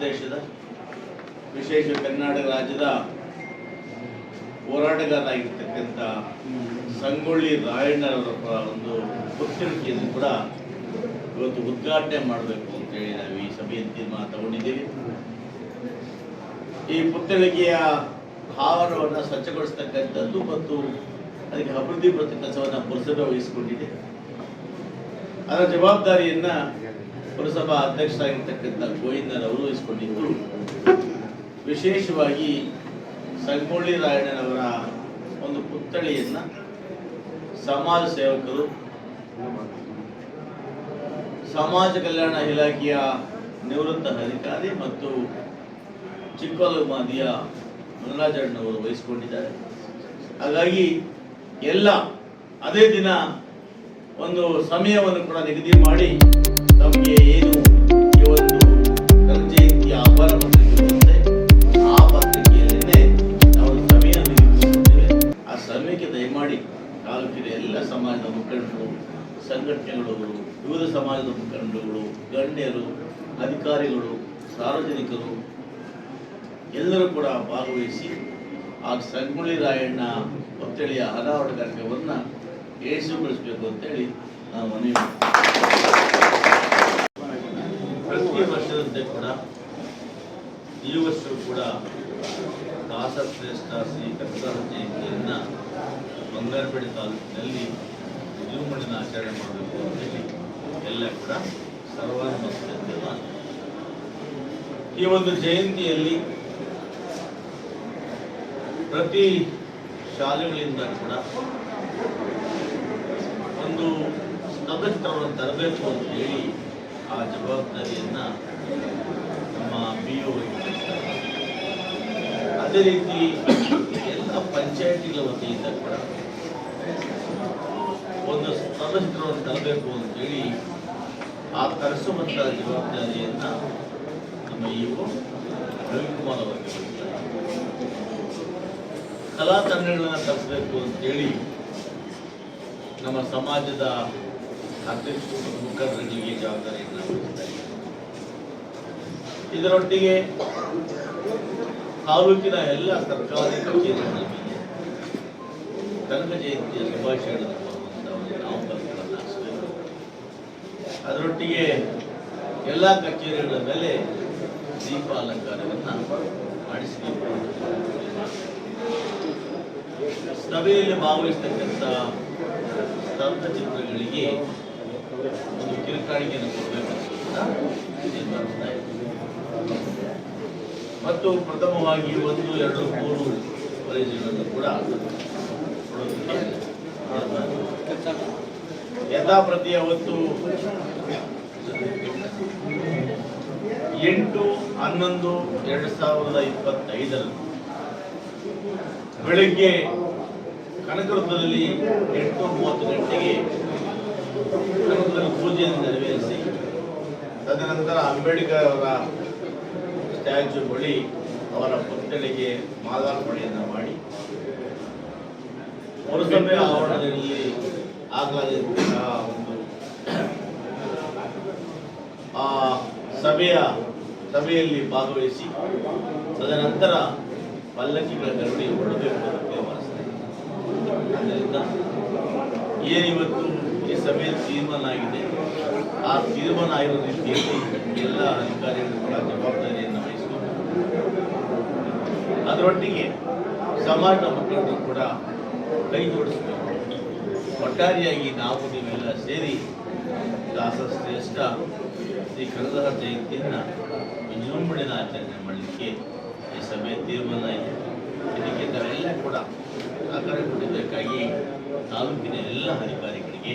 ದೇಶದ ವಿಶೇಷ ಕರ್ನಾಟಕ ರಾಜ್ಯದ ಹೋರಾಟಗಾರರಾಗಿರ್ತಕ್ಕಂಥ ಸಂಗೊಳ್ಳಿ ರಾಯಣ್ಣರವರ ಒಂದು ಪುಸ್ತಳಿಕೆಯನ್ನು ಕೂಡ ಇವತ್ತು ಉದ್ಘಾಟನೆ ಮಾಡಬೇಕು ಅಂತೇಳಿ ನಾವು ಈ ಸಭೆಯಲ್ಲಿ ತೀರ್ಮಾನ ತಗೊಂಡಿದ್ದೀವಿ ಈ ಪುತ್ತಳಿಕೆಯ ಆವರಣವನ್ನು ಸ್ವಚ್ಛಗೊಳಿಸ್ತಕ್ಕಂಥದ್ದು ಮತ್ತು ಅದಕ್ಕೆ ಅಭಿವೃದ್ಧಿ ಪಡಿಸ ಕೆಲಸವನ್ನು ಪುರಸಭೆ ವಹಿಸಿಕೊಂಡಿದೆ. ಅದರ ಜವಾಬ್ದಾರಿಯನ್ನ ಪುರಸಭಾ ಅಧ್ಯಕ್ಷರಾಗಿರ್ತಕ್ಕಂಥ ಗೋವಿಂದನವರು ಅವರು ವಹಿಸಿಕೊಂಡಿದ್ದು ವಿಶೇಷವಾಗಿ ಸಂಗೊಳ್ಳಿ ರಾಯಣ್ಣನವರ ಒಂದು ಪುತ್ಥಳಿಯನ್ನು ಸಮಾಜ ಸೇವಕರು, ಸಮಾಜ ಕಲ್ಯಾಣ ಇಲಾಖೆಯ ನಿವೃತ್ತ ಅಧಿಕಾರಿ ಮತ್ತು ಚಿಕ್ಕಲಮಾದಿಯ ಮನರಾಜಣ್ಣವರು ವಹಿಸಿಕೊಂಡಿದ್ದಾರೆ. ಹಾಗಾಗಿ ಎಲ್ಲ ಅದೇ ದಿನ ಒಂದು ಸಮಯವನ್ನು ಕೂಡ ನಿಗದಿ ಮಾಡಿ ನಮಗೆ ಏನು ಈ ಒಂದು ಕನಕ ಜಯಂತಿಯ ಆಹ್ವಾನ ಪತ್ರಿಕೆ ಬರುತ್ತೆ ಆ ಪತ್ರಿಕೆಯಲ್ಲೇ ನಾವು ಸಮಯ ನಿಗದಿಪಡಿಸಿದ್ದೇವೆ ಆ ಸಮಯಕ್ಕೆ ದಯಮಾಡಿ ತಾಲೂಕಿನ ಎಲ್ಲ ಸಮಾಜದ ಮುಖಂಡರು, ಸಂಘಟನೆಗಳು, ವಿವಿಧ ಸಮಾಜದ ಮುಖಂಡರುಗಳು, ಗಣ್ಯರು, ಅಧಿಕಾರಿಗಳು, ಸಾರ್ವಜನಿಕರು, ಎಲ್ಲರೂ ಕೂಡ ಭಾಗವಹಿಸಿ ಆ ಸಂಗೊಳ್ಳಿ ರಾಯಣ್ಣ ಒತ್ತಳಿಯ ಅನಾವರಣ ಕಾರ್ಯಕ್ರಮವನ್ನು ಯಶಸ್ವಿಗೊಳಿಸಬೇಕು ಅಂತೇಳಿ ನಾನು ಮನವಿ ಪ್ರತಿ ಕೂಡ ಈ ವರ್ಷವೂ ಕೂಡ ದಾಸಶ್ರೇಷ್ಠ ಶ್ರೀ ಕನಕದಾಸ ಜಯಂತಿಯನ್ನು ಬಂಗಾರಪೇಟೆ ತಾಲೂಕಿನಲ್ಲಿ ವಿಜೃಂಭಣೆಯನ್ನು ಆಚರಣೆ ಮಾಡಬೇಕು ಅಂತೇಳಿ ಎಲ್ಲ ಕೂಡ ಸರ್ವಾನುಮತದಿಂದ ಈ ಒಂದು ಜಯಂತಿಯಲ್ಲಿ ಪ್ರತಿ ಶಾಲೆಗಳಿಂದ ಕೂಡ ಒಂದು ಸ್ತಬ್ಧಚಿತ್ರವನ್ನು ತರಬೇಕು ಅಂತ ಹೇಳಿ ಆ ಜವಾಬ್ದಾರಿಯನ್ನು ನಮ್ಮ ಬಿ ಒ ಅದೇ ರೀತಿ ಎಲ್ಲ ಪಂಚಾಯತಿಗಳ ವತಿಯಿಂದ ಕೂಡ ಒಂದು ಸದಸ್ಯರನ್ನು ತರಬೇಕು ಅಂತ ಹೇಳಿ ಆ ತರಿಸುವಂಥ ಜವಾಬ್ದಾರಿಯನ್ನು ನಮ್ಮ ಇ ಒ ರವಿಕುಮಾರ್ ಅವರು. ಕಲಾ ತಂಡಗಳನ್ನು ತರಿಸಬೇಕು ಅಂತೇಳಿ ನಮ್ಮ ಸಮಾಜದ ಅಧ್ಯಕ್ಷರು ಮತ್ತು ಮುಖಂಡರುಗಳಿಗೆ ಜವಾಬ್ದಾರಿಯನ್ನು ಇದರೊಟ್ಟಿಗೆ ತಾಲೂಕಿನ ಎಲ್ಲ ಸರ್ಕಾರಿ ಕಚೇರಿಗಳಲ್ಲಿ ಕನಕ ಜಯಂತಿಯ ಶುಭಾಶಯಗಳನ್ನು ಹಾಕಿಸಬೇಕು ಅದರೊಟ್ಟಿಗೆ ಎಲ್ಲ ಕಚೇರಿಗಳ ಮೇಲೆ ದೀಪ ಅಲಂಕಾರವನ್ನು ಮಾಡಿಸಬೇಕು ಸಭೆಯಲ್ಲಿ ಭಾಗವಹಿಸ್ತಕ್ಕಂಥ ಸ್ತಬ್ಧಚಿತ್ರಗಳಿಗೆ ಒಂದು ಕೊಡಬೇಕು. ಮತ್ತು ಪ್ರಥಮವಾಗಿ ಒಂದು, ಎರಡು, ಮೂರು ಪ್ರೈಸ್ಗಳನ್ನು ಕೂಡ. ಯಥಾಪ್ರತಿ ಅವತ್ತು ಎಂಟು, ಹನ್ನೊಂದು, ಎರಡು ಸಾವಿರದ ಇಪ್ಪತ್ತೈದರಲ್ಲಿ ಬೆಳಗ್ಗೆ ಕನಕವೃತ್ತದಲ್ಲಿ ಎಂಟು ಮೂವತ್ತು ಗಂಟೆಗೆ ನೆರವೇರಿಸಿ ತದನಂತರ ಅಂಬೇಡ್ಕರ್ ಅವರ ಸ್ಟ್ಯಾಚ್ಯೂ ಬಳಿ ಅವರ ಪುತ್ಥಳಿಗೆ ಮಾಲಾರ್ಪಣೆಯನ್ನು ಮಾಡಿ ಪುರಸಭೆ ಆವರಣದಲ್ಲಿ ಆಗಲಿರುವಂತಹ ಒಂದು ಆ ಸಭೆಯ ಸಭೆಯಲ್ಲಿ ಭಾಗವಹಿಸಿ ತದನಂತರ ಪಲ್ಲಕ್ಕಿಗಳ ಗರುಡಿ ಹೊರಡಬೇಕು ಅಂತ ಆದ್ದರಿಂದ ಏನಿವತ್ತು ಈ ಸಭೆಯಲ್ಲಿ ತೀರ್ಮಾನ ಆಗಿದೆ. ಆ ತೀರ್ಮಾನ ಆಗಿರೋ ರೀತಿಯಲ್ಲಿ ಎಲ್ಲ ಅಧಿಕಾರಿಗಳು ಕೂಡ ಜವಾಬ್ದಾರಿಯನ್ನು ವಹಿಸಬೇಕು ಅದರೊಟ್ಟಿಗೆ ಸಮಾಜದ ಮಕ್ಕಳನ್ನು ಕೂಡ ಕೈ ಜೋಡಿಸಬೇಕು. ಒಟ್ಟಾರೆಯಾಗಿ ನಾವು ನೀವೆಲ್ಲ ಸೇರಿ ದಾಸಶ್ರೇಷ್ಠ ಶ್ರೀ ಕನಕದಾಸ ಜಯಂತಿಯನ್ನು ವಿಜೃಂಭಣೆಯನ್ನು ಆಚರಣೆ ಮಾಡಲಿಕ್ಕೆ ಈ ಸಭೆ ತೀರ್ಮಾನ ಇದೆ ಇದಕ್ಕೆ ತಾವೆಲ್ಲ ಕೂಡ ಸಹಕಾರ ಕೊಡಬೇಕಾಗಿ ತಾಲೂಕಿನ ಎಲ್ಲ ಅಧಿಕಾರಿಗಳಿಗೆ